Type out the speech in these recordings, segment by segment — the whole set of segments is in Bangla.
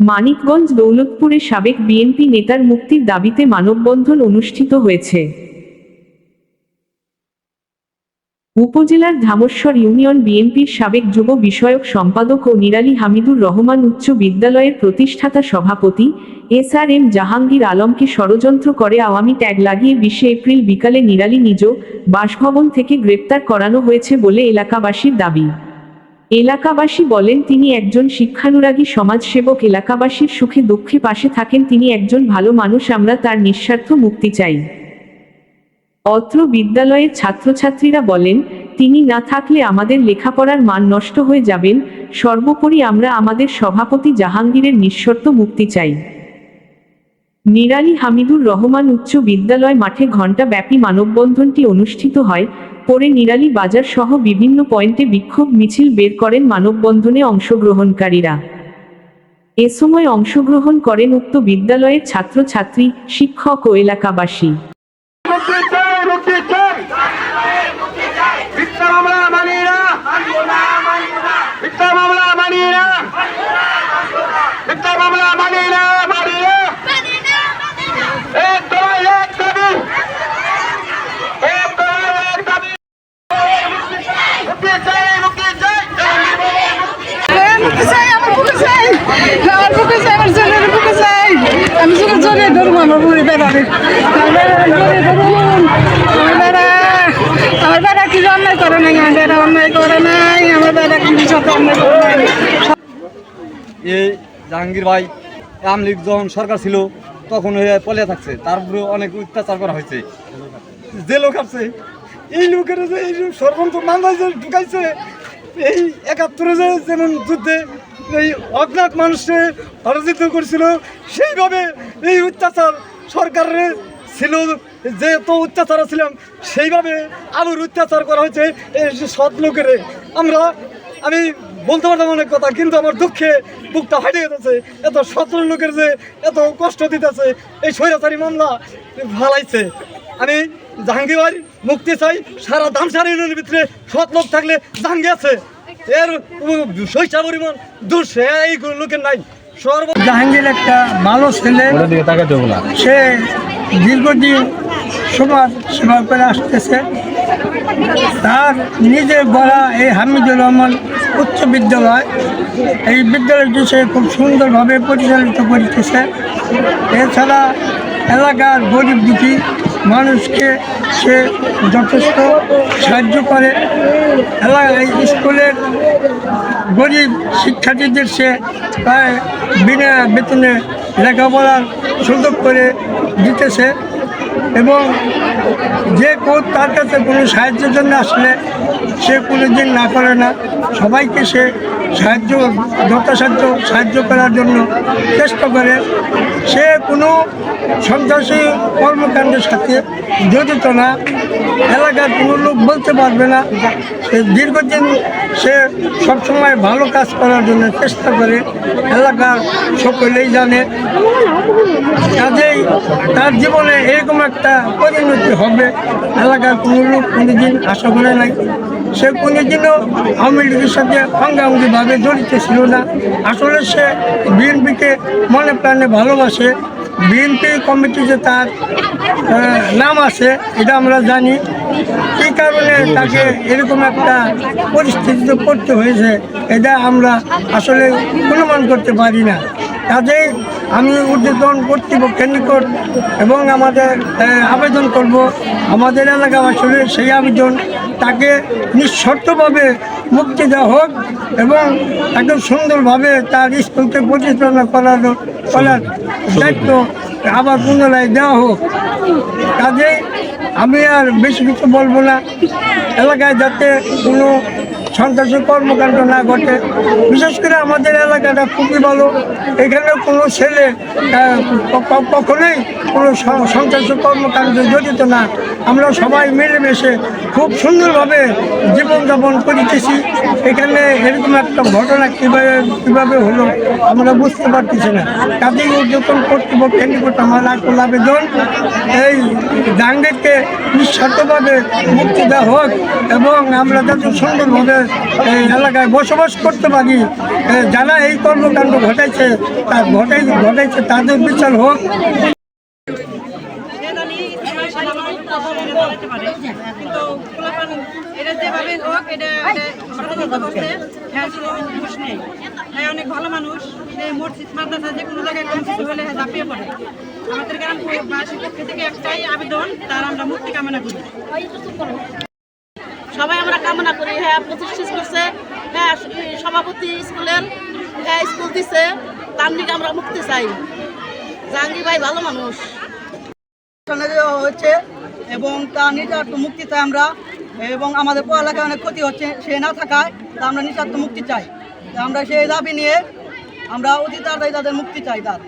মানিকগঞ্জ দৌলতপুরে সাবেক বিএনপি নেতার মুক্তির দাবিতে মানববন্ধন অনুষ্ঠিত হয়েছে। উপজেলার ধামস্বর ইউনিয়ন বিএনপির সাবেক যুব বিষয়ক সম্পাদক ও নিরালী হামিদুর রহমান উচ্চ বিদ্যালয়ের প্রতিষ্ঠাতা সভাপতি এস আর এম জাহাঙ্গীর আলমকে ষড়যন্ত্র করে আওয়ামী ট্যাগ লাগিয়ে বিশে এপ্রিল বিকালে নিরালী নিজ বাসভবন থেকে গ্রেপ্তার করানো হয়েছে বলে এলাকাবাসীর দাবি। এলাকাবাসী বলেন, তিনি একজন শিক্ষানুরাগী সমাজসেবক। এলাকাবাসীর সুখে দুঃখে পাশে থাকেন, তিনি একজন ভালো মানুষ, আমরা তার নিঃস্বার্থ মুক্তি চাই। অত্র বিদ্যালয়ের ছাত্রছাত্রীরা বলেন, তিনি না থাকলে আমাদের লেখাপড়ার মান নষ্ট হয়ে যাবেন, সর্বোপরি আমরা আমাদের সভাপতি জাহাঙ্গীরের নিঃশর্ত মুক্তি চাই। নিরালী হামিদুর রহমান উচ্চ বিদ্যালয় মাঠে ঘণ্টাব্যাপী মানববন্ধনটি অনুষ্ঠিত হয়। পরে নিরালি বাজার সহ বিভিন্ন পয়েন্টে বিক্ষোভ মিছিল বের করেন মানববন্ধনে অংশগ্রহণকারীরা। এ সময় অংশগ্রহণ করেন উক্ত বিদ্যালয়ের ছাত্রছাত্রী, শিক্ষক ও এলাকাবাসী মুক্তি চাই মুক্তি চাই মিথ্যা মামলা মানি না মিথ্যা মামলা মানি না মিথ্যা মামলা মানি না মানি না এক দলাই এক দাবি এক দলাই এক দাবি মুক্তি চাই মুক্তি চাই আমার বুকে চাই আমার বুকে চাই আমার বুকে চাই আমার ছেলের বুকে চাই আমি শুধু জড়িয়ে ধরবো আমার বুড়ি বেড়াবে আমার বেড়া জড়িয়ে ধরুন আমার বেড়া আমার বেড়া এই জাহাঙ্গীর ভাই আওয়ামী লীগ যখন সরকার ছিল, তখন হয়ে পলে থাকছে, তার উপরে অনেক অত্যাচার করা হয়েছে। যে লোক আছে, এই লোকের যে এই সর্বন্ত যে ঢুকাইছে, এই একাত্তরে যে যেমন যুদ্ধে এই অজ্ঞাত মানুষকে পরাজিত করেছিল, সেইভাবে এই অত্যাচার সরকারের ছিল যে তো অত্যাচার ছিলাম সেইভাবে আবার অত্যাচার করা হয়েছে এই সৎ লোকের। আমরা আমি বলতে পারতাম অনেক কথা কিন্তু আমার দুঃখে বুকটা ফাটে গেছে। এত সতেরো লোকের যে এত কষ্ট দিতেছে এই স্বৈরাচারী মামলা ভালাইছে আমি জাহাঙ্গীর মুক্তি চাই সারা দামসার ইউনিয়নের ভিতরে সৎ লোক থাকলে জাহাঙ্গীর আছে। এর সৈসা পরিমাণ দূর সে এই লোকের নাই। সর্ব জাহাঙ্গীর একটা ভালো ছেলে। সে দীর্ঘদিন সমাজ সেবা করে আসতেছে। তার নিজের গড়া এই হামিদুর রহমান উচ্চ বিদ্যালয়, এই বিদ্যালয়টি সে খুব সুন্দরভাবে পরিচালিত করিতেছে। এছাড়া এলাকার গরিব দুঃখী মানুষকে সে যথেষ্ট সাহায্য করে। এলাকা এই স্কুলের গরিব শিক্ষার্থীদের সে প্রায় বিনা বেতনে লেখাপড়ার সুযোগ করে দিতেছে এবং যে কোচ তার কাছে কোনো সাহায্যের জন্য আসলে সে কোনো দিন না করে না। সবাইকে সে সাহায্য যথাসাধ্য সাহায্য করার জন্য চেষ্টা করে। সে কোনো সন্ত্রাসী কর্মকাণ্ডের সাথে জড়িত না। এলাকার কোনো লোক বলতে পারবে না। সে দীর্ঘদিন সে সবসময় ভালো কাজ করার জন্য চেষ্টা করে। এলাকার সকলেই জানে। কাজেই তার জীবনে এরকম একটা পরিণতি হবে। এলাকার কোনো লোক কোনোদিন আশা করে নাই। সে কোনোদিনও আওয়ামী লীগের সাথে অঙ্গাঙ্গিভাবে জড়িত ছিল না। আসলে সে বিএনপিকে মনে প্রাণে ভালোবাসে। বিএনপি কমিটিতে তার নাম আছে, এটা আমরা জানি। কী কারণে তাকে এরকম একটা পরিস্থিতিতে পড়তে হয়েছে, এটা আমরা আসলে অনুমান করতে পারি না। কাজেই আমি ঊর্ধ্বতন কর্তৃপক্ষের নিকট এবং আমাদের আবেদন করব। আমাদের এলাকাবাসীর সেই আবেদন তাকে নিঃশর্তভাবে মুক্তি দেওয়া হোক এবং তাকে সুন্দরভাবে তার স্কুলকে পরিচালনা করার করার দায়িত্ব আবার পুনরায় দেওয়া হোক। কাজেই আমি আর বেশি কিছু বলব না। এলাকায় যাতে কোনো সন্ত্রাসী কর্মকাণ্ড না ঘটে। বিশেষ করে আমাদের এলাকাটা খুবই ভালো। এখানে কোনো ছেলে কখনোই কোনো সন্ত্রাসী কর্মকাণ্ডে জড়িত না। আমরা সবাই মিলেমিশে খুব সুন্দরভাবে জীবনযাপন করিতেছি। এখানে এরকম একটা ঘটনা কীভাবে কীভাবে হলো আমরা বুঝতে পারতেছি না। কাজেই উদ্যোতন কর্তৃপক্ষের নিকট আমার আকুল আবেদন, এই জাহাঙ্গীরকে নিঃস্বার্থভাবে মুক্তি দেওয়া হোক এবং আমরা যাতে সুন্দরভাবে এলাকায় বসবাস করতে পারি যারা এই কর্মকাণ্ড ঘটাইছে, তা ঘটাই ঘটাইছে তাদের বিচার হোক। ভালো মানুষ সবাই আমরা কামনা করি। হ্যাঁ প্রতিষ্ঠিত করছে। হ্যাঁ সভাপতি স্কুলের হ্যাঁ স্কুল দিছে। তার দিকে আমরা মুক্তি চাই। জাহাঙ্গীর ভাই ভালো মানুষ। হচ্ছে এবং তার নিঃস্বার্থ মুক্তি চাই আমরা এবং আমাদের পড়ালেখায় অনেক ক্ষতি হচ্ছে, সে না থাকায় তা আমরা নিঃস্বার্থ মুক্তি চাই। আমরা সেই দাবি নিয়ে আমরা অতি তাড়াতাড়ি তাদের মুক্তি চাই তার।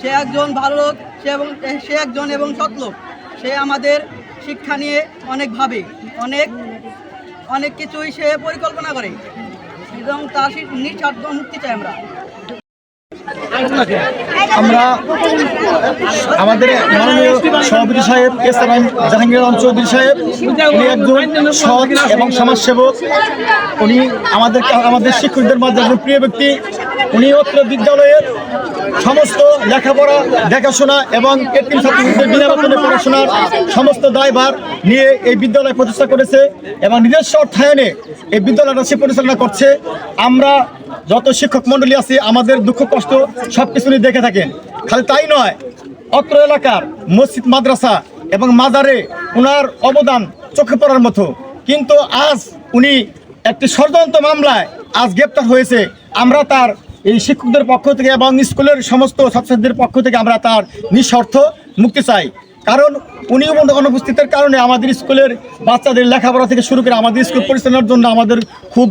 সে একজন ভালো লোক, সে এবং সে একজন এবং সৎ লোক। সে আমাদের শিক্ষা নিয়ে অনেক ভাবে, অনেক অনেক কিছুই সে পরিকল্পনা করে। এবং তার নিঃস্বার্থ মুক্তি চাই আমরা। আমরা আমাদের মাননীয় সভাপতি সাহেব S R M Jahangir Chowdhury সাহেব, উনি একজন সৎ এবং সমাজসেবক। উনি আমাদের আমাদের শিক্ষকদের মাঝে একজন প্রিয় ব্যক্তি। উনি অত্র বিদ্যালয়ের সমস্ত লেখাপড়া, দেখাশোনা এবং এতিম ছাত্রীদের বিনা বেতনে পড়াশোনার সমস্ত দায়ভার নিয়ে এই বিদ্যালয় প্রতিষ্ঠা করেছে এবং নিজস্ব অর্থায়নে এই বিদ্যালয়টা সে পরিচালনা করছে। আমরা যত শিক্ষক মণ্ডলী আছে, আমাদের দুঃখ, কষ্ট সব কিছু দেখে থাকেন। খালি তাই নয়, অত্র এলাকার মসজিদ, মাদ্রাসা এবং মাজারে ওনার অবদান চোখে পড়ার মতো। কিন্তু আজ উনি একটি ষড়যন্ত্র মামলায় আজ গ্রেপ্তার হয়েছে। আমরা তার এই শিক্ষকদের পক্ষ থেকে এবং স্কুলের সমস্ত ছাত্রছাত্রীদের পক্ষ থেকে আমরা তার নিঃস্বার্থ মুক্তি চাই। কারণ উনি অনুপস্থিতের কারণে আমাদের স্কুলের বাচ্চাদের লেখাপড়া থেকে শুরু করে আমাদের স্কুল পরিচালনার জন্য আমাদের খুব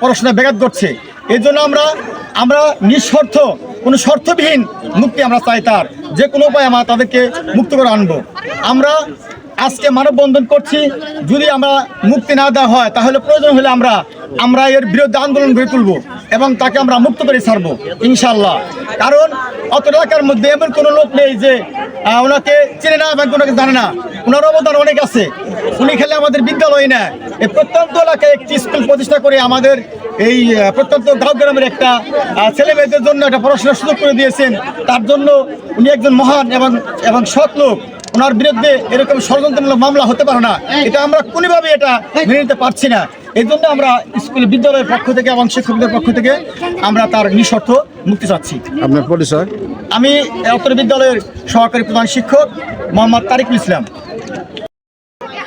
পড়াশোনা ব্যাঘাত ঘটছে। এই জন্য আমরা আমরা নিঃস্বার্থ কোনো শর্তবিহীন মুক্তি আমরা চাই তার। যে কোনো উপায়ে আমরা তাদেরকে মুক্ত করে আনব। আমরা আজকে মানববন্ধন করছি। যদি আমরা মুক্তি না দেওয়া হয়, তাহলে প্রয়োজন হলে আমরা আমরা এর বিরুদ্ধে আন্দোলন গড়ে তুলবো এবং তাকে আমরা মুক্ত করে ছাড়বো ইনশাল্লাহ কারণ অত এলাকার মধ্যে এমন কোনো লোক নেই যে ওনাকে চেনে না এবং ওনাকে জানে না। ওনার অবদান অনেক আছে। উনি খেলে আমাদের বিদ্যালয় না এই প্রত্যন্ত এলাকায় একটি স্কুল প্রতিষ্ঠা করে আমাদের এই প্রত্যন্ত গাঁও গ্রামের একটা ছেলে মেয়েদের জন্য একটা পড়াশোনার সুযোগ করে দিয়েছেন। তার জন্য উনি একজন মহান এবং এবং সৎ লোক। ওনার বিরুদ্ধে এরকম ষড়যন্ত্রমূলক মামলা হতে পারে না। এটা আমরা কোনোভাবে এটা মেনে নিতে পারছি না। এই জন্য আমরা স্কুল বিদ্যালয়ের পক্ষ থেকে এবং শিক্ষকদের পক্ষ থেকে আমরা তার নিঃশর্ত মুক্তি চাচ্ছি। আপনার পরিচয়? আমি উত্তর বিদ্যালয়ের সহকারী প্রধান শিক্ষক মোহাম্মদ তারিকুল ইসলাম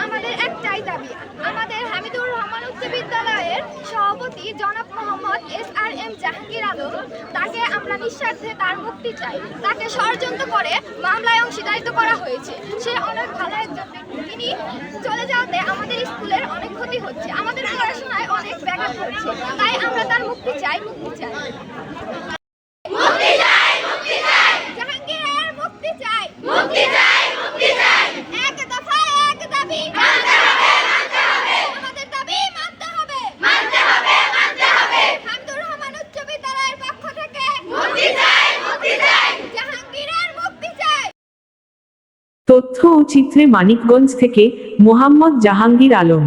আমাদের একটাই দাবি আমাদের হামিদুর রহমান উচ্চ বিদ্যালয়ের সভাপতি জনাব Mohammad S R M Jahangir Alam তাকে আমরা নিঃস্বার্থে তার মুক্তি চাই। তাকে ষড়যন্ত্র করে মামলায় অংশীদারিত্ব করা হয়েছে। সে অনেক ভালো একজন তিনি চলে যাওয়াতে আমাদের স্কুলের অনেক ক্ষতি হচ্ছে। আমাদের পড়াশোনায় অনেক ব্যাঘাত হচ্ছে। তাই আমরা তার মুক্তি চাই মুক্তি চাই জাহাঙ্গীরের মুক্তি চাই মুক্তি চাই মুক্তি চাই এক দফা এক দাবি মানতে হবে মানতে হবে আমাদের দাবি মানতে হবে মানতে হবে মানতে হবে হামদুর রহমান উচ্চ বিদ্যালয়ের পক্ষ থেকে মুক্তি চাই মুক্তি চাই জাহাঙ্গীরের মুক্তি চাই তথ্য ও চিত্রে মানিকগঞ্জ থেকে মোহাম্মদ জাহাঙ্গীর আলম।